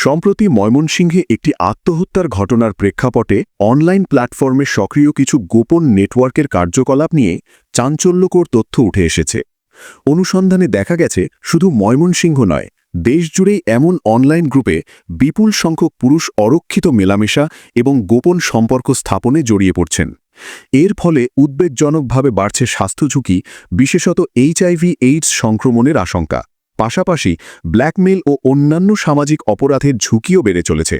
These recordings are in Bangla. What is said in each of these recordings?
সম্প্রতি ময়মনসিংহে একটি আত্মহত্যার ঘটনার প্রেক্ষাপটে অনলাইন প্ল্যাটফর্মে সক্রিয় কিছু গোপন নেটওয়ার্কের কার্যকলাপ নিয়ে চাঞ্চল্যকর তথ্য উঠে এসেছে। অনুসন্ধানে দেখা গেছে, শুধু ময়মনসিংহ নয়, দেশজুড়েই এমন অনলাইন গ্রুপে বিপুল সংখ্যক পুরুষ অরক্ষিত মেলামেশা এবং গোপন সম্পর্ক স্থাপনে জড়িয়ে পড়ছেন। এর ফলে উদ্বেগজনকভাবে বাড়ছে স্বাস্থ্য ঝুঁকি, বিশেষত এইচআইভি, এইডস সংক্রমণের আশঙ্কা। পাশাপাশি ব্ল্যাকমেল ও অন্যান্য সামাজিক অপরাধের ঝুঁকিও বেড়ে চলেছে।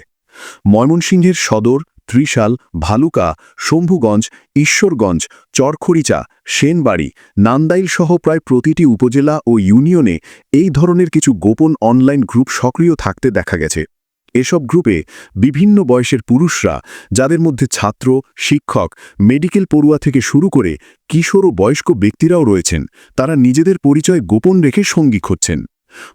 ময়মনসিংহের সদর, ত্রিশাল, ভালুকা, শম্ভুগঞ্জ, ঈশ্বরগঞ্জ, চরখরিচা, সেনবাড়ি, নান্দাইল সহ প্রায় প্রতিটি উপজেলা ও ইউনিয়নে এই ধরনের কিছু গোপন অনলাইন গ্রুপ সক্রিয় থাকতে দেখা গেছে। এসব গ্রুপে বিভিন্ন বয়সের পুরুষরা, যাদের মধ্যে ছাত্র, শিক্ষক, মেডিকেল পড়ুয়া থেকে শুরু করে কিশোর ও বয়স্ক ব্যক্তিরাও রয়েছেন, তারা নিজেদের পরিচয় গোপন রেখে সঙ্গী খুঁজছেন।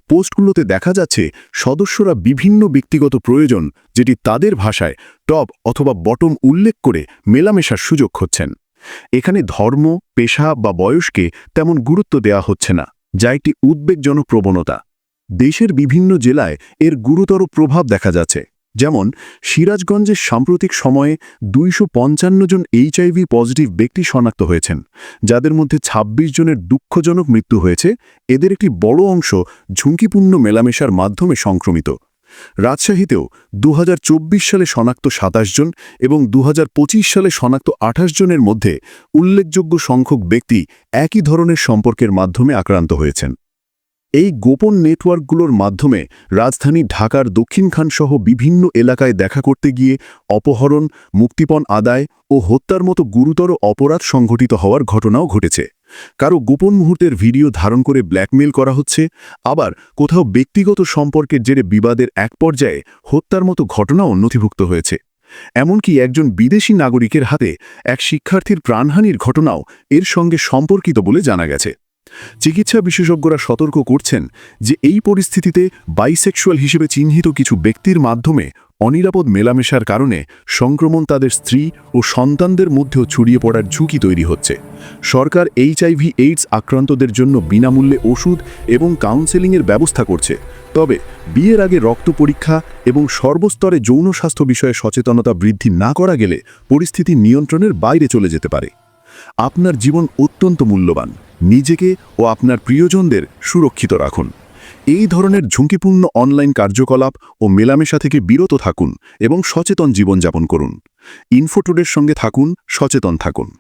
পোস্টগুলোতে দেখা যাচ্ছে, সদস্যরা বিভিন্ন ব্যক্তিগত প্রয়োজন, যেটি তাদের ভাষায় টপ অথবা বটম উল্লেখ করে মেলামেশার সুযোগ হচ্ছেন এখানে ধর্ম, পেশা বা বয়সকে তেমন গুরুত্ব দেওয়া হচ্ছে না, যা একটি উদ্বেগজনক প্রবণতা। দেশের বিভিন্ন জেলায় এর গুরুতর প্রভাব দেখা যাচ্ছে। যেমন সিরাজগঞ্জের সাম্প্রতিক সময়ে দুইশ পঞ্চান্ন জন এইচআইভি পজিটিভ ব্যক্তি শনাক্ত হয়েছেন, যাদের মধ্যে ২৬ জনের দুঃখজনক মৃত্যু হয়েছে। এদের একটি বড় অংশ ঝুঁকিপূর্ণ মেলামেশার মাধ্যমে সংক্রমিত। রাজশাহীতেও দু হাজার চব্বিশ সালে শনাক্ত ২৭ জন এবং দু হাজার পঁচিশ সালে শনাক্ত ২৮ জনের মধ্যে উল্লেখযোগ্য সংখ্যক ব্যক্তি একই ধরনের সম্পর্কের মাধ্যমে আক্রান্ত হয়েছেন। এই গোপন নেটওয়ার্কগুলোর মাধ্যমে রাজধানী ঢাকার দক্ষিণখানসহ বিভিন্ন এলাকায় দেখা করতে গিয়ে অপহরণ, মুক্তিপণ আদায় ও হত্যার মতো গুরুতর অপরাধ সংঘটিত হওয়ার ঘটনাও ঘটেছে। কারও গোপন মুহূর্তের ভিডিও ধারণ করে ব্ল্যাকমেল করা হচ্ছে, আবার কোথাও ব্যক্তিগত সম্পর্কের জেরে বিবাদের এক পর্যায়ে হত্যার মতো ঘটনাও নথিভুক্ত হয়েছে। এমনকি একজন বিদেশি নাগরিকের হাতে এক শিক্ষার্থীর প্রাণহানির ঘটনাও এর সঙ্গে সম্পর্কিত বলে জানা গেছে। চিকিৎসা বিশেষজ্ঞরা সতর্ক করছেন যে এই পরিস্থিতিতে বাইসেক্সুয়াল হিসেবে চিহ্নিত কিছু ব্যক্তির মাধ্যমে অনিরাপদ মেলামেশার কারণে সংক্রমণ তাদের স্ত্রী ও সন্তানদের মধ্যেও ছড়িয়ে পড়ার ঝুঁকি তৈরি হচ্ছে। সরকার এইচআইভি এইডস আক্রান্তদের জন্য বিনামূল্যে ওষুধ এবং কাউন্সেলিংয়ের ব্যবস্থা করছে। তবে বিয়ের আগে রক্ত পরীক্ষা এবং সর্বস্তরে যৌন স্বাস্থ্য বিষয়ে সচেতনতা বৃদ্ধি না করা গেলে পরিস্থিতি নিয়ন্ত্রণের বাইরে চলে যেতে পারে। আপনার জীবন অত্যন্ত মূল্যবান। নিজেকে ও আপনার প্রিয়জনদের সুরক্ষিত রাখুন। এই ধরনের ঝুঁকিপূর্ণ অনলাইন কার্যকলাপ ও মেলামেশা থেকে বিরত থাকুন এবং সচেতন জীবনযাপন করুন। ইনফোটুডের সঙ্গে থাকুন, সচেতন থাকুন।